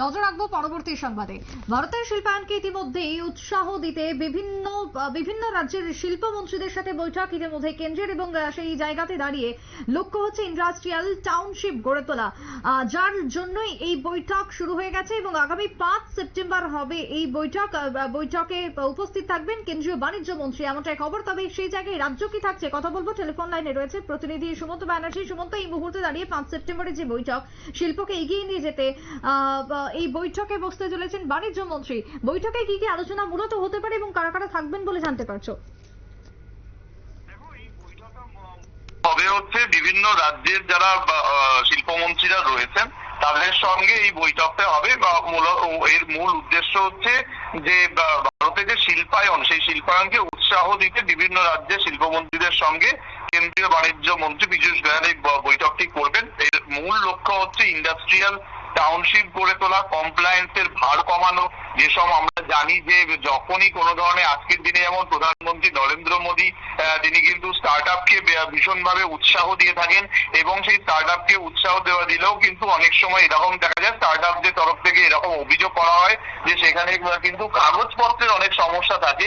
নজর রাখব পরবর্তী সংবাদে। ভারতের শিল্পায়নকে ইতিমধ্যেই উৎসাহ দিতে বিভিন্ন বিভিন্ন রাজ্যের শিল্পমন্ত্রীদের সাথে বৈঠক, ইতিমধ্যে কেন্দ্রের এবং সেই জায়গাতে দাঁড়িয়ে লক্ষ্য হচ্ছে ইন্ডাস্ট্রিয়াল টাউনশিপ গড়ে তোলা। যার জন্যই এই বৈঠক শুরু হয়ে গেছে এবং আগামী পাঁচ সেপ্টেম্বর হবে এই বৈঠক। বৈঠকে উপস্থিত থাকবেন কেন্দ্রীয় বাণিজ্য মন্ত্রী। এমনটাই খবর, তবে সেই জায়গায় রাজ্য কি থাকছে কথা বলব। টেলিফোন লাইনে রয়েছে প্রতিনিধি সুমন্ত ব্যানার্জি। সুমন্ত, এই মুহূর্তে দাঁড়িয়ে পাঁচ সেপ্টেম্বরে যে বৈঠক, শিল্পকে এগিয়ে নিয়ে যেতে এই বৈঠকে বসতে চলেছেন বাণিজ্য মন্ত্রী। বৈঠকে কি কি আলোচনা মূলত হতে পারে এবং কারা কারা থাকবেন বলে জানতে পারছ? হবে হচ্ছে বিভিন্ন রাজ্যের যারা শিল্পমন্ত্রীরা রয়েছেন, তাদের সঙ্গে এই বৈঠকটা হবে বা এর মূল উদ্দেশ্য হচ্ছে যে ভারতে যে শিল্পায়ন, সেই শিল্পায়নকে উৎসাহ দিতে বিভিন্ন রাজ্যের শিল্পমন্ত্রীদের সঙ্গে কেন্দ্রীয় বাণিজ্য মন্ত্রী পীযূষ গোয়েল এই বৈঠকটি করবেন। এর মূল লক্ষ্য হচ্ছে ইন্ডাস্ট্রিয়াল টাউনশিপ গড়ে তোলা কমপ্লায়েন্সের ভার কমানো, যেসব আমরা জানি যে যখনই কোনো ধরনের আজকের দিনে যেমন প্রধানমন্ত্রী নরেন্দ্র মোদী তিনি কিন্তু স্টার্ট আপকে ভীষণভাবে উৎসাহ দিয়ে থাকেন এবং সেই স্টার্ট আপকে উৎসাহ দেওয়া দিলেও কিন্তু অনেক সময় এরকম দেখা যায় স্টার্ট আপদের তরফ থেকে এরকম অভিযোগ করা হয় যে সেখানে কিন্তু কাগজপত্রের অনেক সমস্যা থাকে।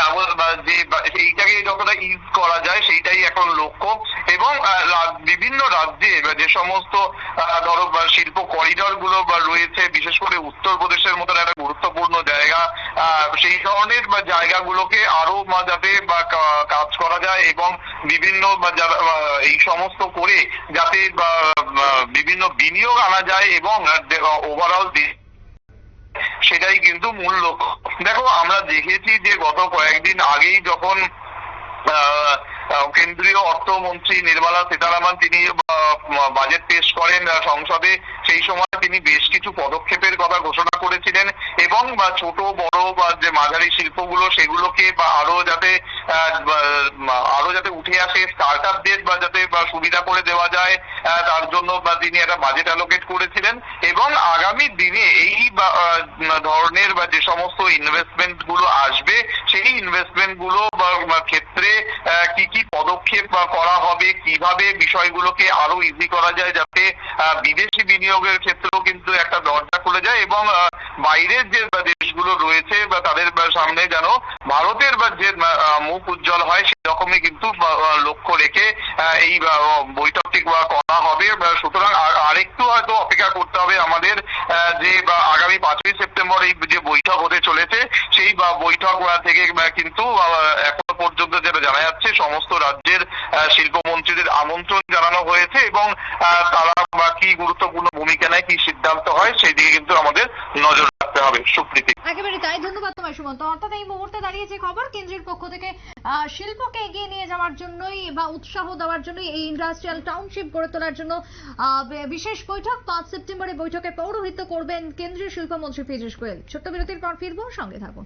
কাগজ যে এইটাকে যতটা ইউজ করা যায় সেইটাই এখন লক্ষ্য। এবং বিভিন্ন রাজ্যে যে সমস্ত ধরো শিল্প করিডরগুলো বা রয়েছে, বিশেষ করে উত্তরপ্রদেশের মতন একটা গুরুত্বপূর্ণ জায়গা সেই ধরনের জায়গাগুলোকে আরও যাতে, বা কাজ করা যায় এবং বিভিন্ন এই সমস্ত করে যাতে বিভিন্ন বিনিয়োগ আনা যায় এবং ওভারঅল সেটাই কিন্তু মূল লক্ষ্য। দেখো, আমরা দেখেছি যে গত কয়েকদিন আগেই যখন কেন্দ্রীয় অর্থমন্ত্রী নির্মলা সীতারামন, তিনি বাজেট পেশ করেন সংসদে। সেই সময় তিনি বেশ কিছু পদক্ষেপের কথা ঘোষণা করেছিলেন এবং বা ছোট, বড় বা যে মাঝারি শিল্পগুলো সেগুলোকে বা আরও যাতে আরও যাতে উঠে আসে স্টার্ট আপদের বা যাতে সুবিধা করে দেওয়া যায় তার জন্য বা তিনি একটা বাজেট অ্যালোকেট করেছিলেন এবং আগামী দিনে এই ধরনের বা যে সমস্ত ইনভেস্টমেন্টগুলো আসবে, সেই ইনভেস্টমেন্টগুলো বা- ক্ষেত্রে কি কি পদক্ষেপ করা হবে, কীভাবে বিষয়গুলোকে আরও ইজি করা যায় যাতে বিদেশি বিনিয়োগের ক্ষেত্রেও কিন্তু একটা দরজা খুলে যায় এবং বাইরের যে দেশগুলো রয়েছে বা তাদের সামনে যেন ভারতের বা যে মুখ উজ্জ্বল হয় সেরকমই কিন্তু লক্ষ্য রেখে এই বৈঠকটি করা হবে। সুতরাং আর- আরেকটু হয়তো অপেক্ষা করতে হবে আমাদের যে আগামী পাঁচই সেপ্টেম্বর এই যে বৈঠক হতে চলেছে, সেই বৈঠক থেকে কিন্তু পর্যন্ত যেটা জানা যাচ্ছে, সমস্ত রাজ্যের শিল্পমন্ত্রীদের আমন্ত্রণ জানানো হয়েছে এবং তারা বা কি গুরুত্বপূর্ণ ভূমিকা নেয়, কি সিদ্ধান্ত হয় সেই দিকে কিন্তু আমাদের নজর রাখতে হবে। সুপ্রীতি। একেবারে তাই, ধন্যবাদ তোমায়, সুমন্ত। অর্থাৎ এই মুহূর্তে দাঁড়িয়ে যে খবর, কেন্দ্রের পক্ষ থেকে শিল্পকে এগিয়ে নিয়ে যাওয়ার জন্যই বা উৎসাহ দেওয়ার জন্যই এই ইন্ডাস্ট্রিয়াল টাউনশিপ গড়ে তোলার জন্য বিশেষ বৈঠক পাঁচ সেপ্টেম্বরে বৈঠকে পৌরোহিত্য করবেন কেন্দ্রীয় শিল্পমন্ত্রী পীযূষ গোয়েল। ছোট্ট বিরতির পর ফিরবো, সঙ্গে থাকুন।